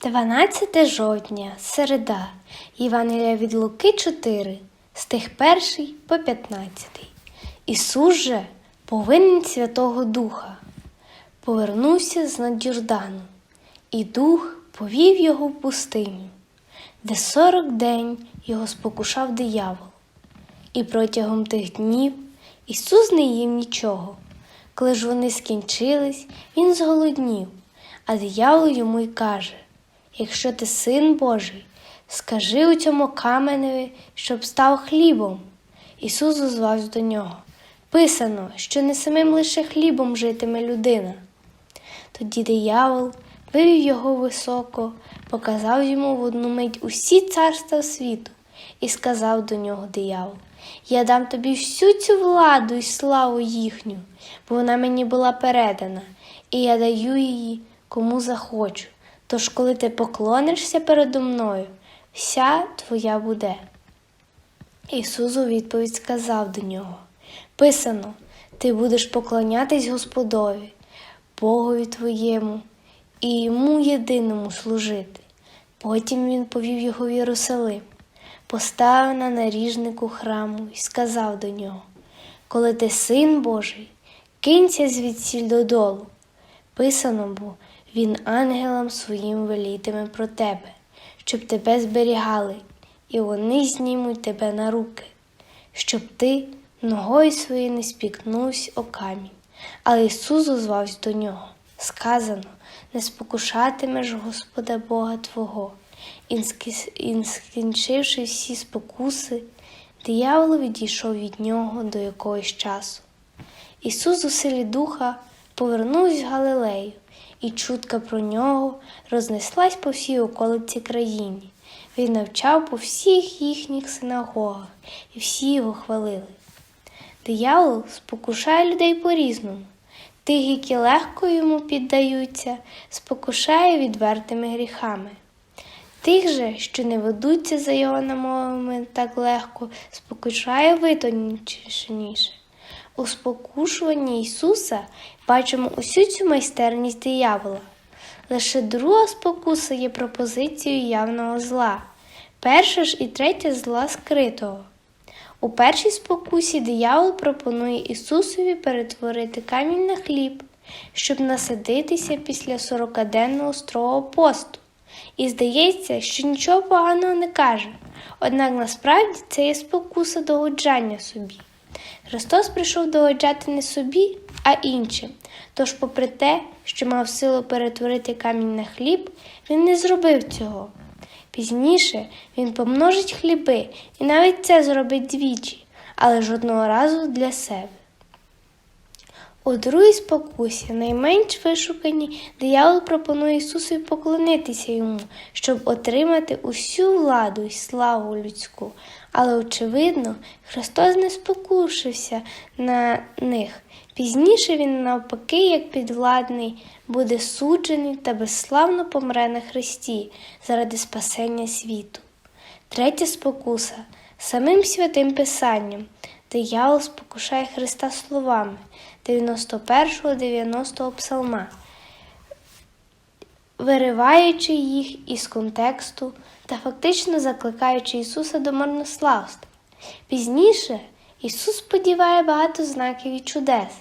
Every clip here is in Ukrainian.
12 жовтня, середа, Євангелія від Луки 4, стих 1 по 15. Ісус же повинен Святого Духа. Повернувся з над Йордану, і дух повів його в пустиню, де сорок день його спокушав диявол. І протягом тих днів Ісус не їв нічого. Коли ж вони скінчились, він зголоднів, а диявол йому й каже: Якщо ти син Божий, скажи у цьому каменеві, щоб став хлібом. Ісус озвався до нього. Писано, що не самим лише хлібом житиме людина. Тоді диявол вивів його високо, показав йому в одну мить усі царства світу і сказав до нього диявол: Я дам тобі всю цю владу і славу їхню, бо вона мені була передана, і я даю її кому захочу. Тож, коли ти поклонишся передо мною, вся твоя буде. Ісус у відповідь сказав до нього: Писано, ти будеш поклонятись Господові, Богові твоєму, і йому єдиному служити. Потім він повів його в Єрусалим, поставив на наріжнику храму і сказав до нього: Коли ти син Божий, кинься звідсіль додолу. Писано бо, він ангелам своїм велітиме про тебе, щоб тебе зберігали, і вони знімуть тебе на руки, щоб ти ногою своєю не спікнувся о камінь. Але Ісус озвався до нього. Сказано, не спокушатимеш Господа Бога Твого. І скінчивши всі спокуси, диявол відійшов від нього до якогось часу. Ісус у силі духа повернувся в Галилею, і чутка про нього рознеслась по всій околиці країні. Він навчав по всіх їхніх синагогах, і всі його хвалили. Диявол спокушає людей по-різному. Тих, які легко йому піддаються, спокушає відвертими гріхами. Тих же, що не ведуться за його намовами так легко, спокушає витонченіше. У спокушуванні Ісуса бачимо усю цю майстерність диявола. Лише друга спокуса є пропозицією явного зла, перша ж і третя зла скритого. У першій спокусі диявол пропонує Ісусові перетворити камінь на хліб, щоб насадитися після 40-денного строгого посту. І здається, що нічого поганого не каже, однак насправді це є спокуса догоджання собі. Христос прийшов догоджати не собі, а іншим. Тож, попри те, що мав силу перетворити камінь на хліб, він не зробив цього. Пізніше він помножить хліби і навіть це зробить двічі, але жодного разу для себе. У другій спокусі, найменш вишукані, диявол пропонує Ісусу поклонитися йому, щоб отримати усю владу і славу людську. Але, очевидно, Христос не спокушився на них. Пізніше він, навпаки, як підвладний, буде суджений та безславно помре на Христі заради спасення світу. Третя спокуса самим святим Писанням. Диявол спокушає Христа словами 91-90 псалма, вириваючи їх із контексту та фактично закликаючи Ісуса до марнославства. Пізніше Ісус сподіває багато знаків і чудес,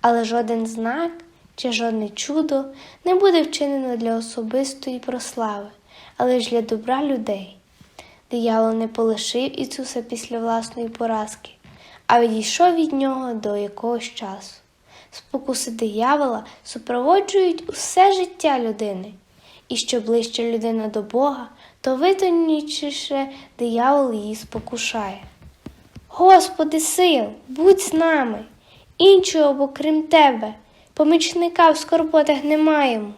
але жоден знак чи жодне чудо не буде вчинено для особистої прослави, але ж для добра людей. Диявол не полишив Ісуса після власної поразки, а відійшов від нього до якогось часу. Спокуси диявола супроводжують усе життя людини, і що ближче людина до Бога, то витончіше диявол її спокушає. Господи сил, будь з нами, іншого, бо крім тебе, помічника в скорботах не маємо.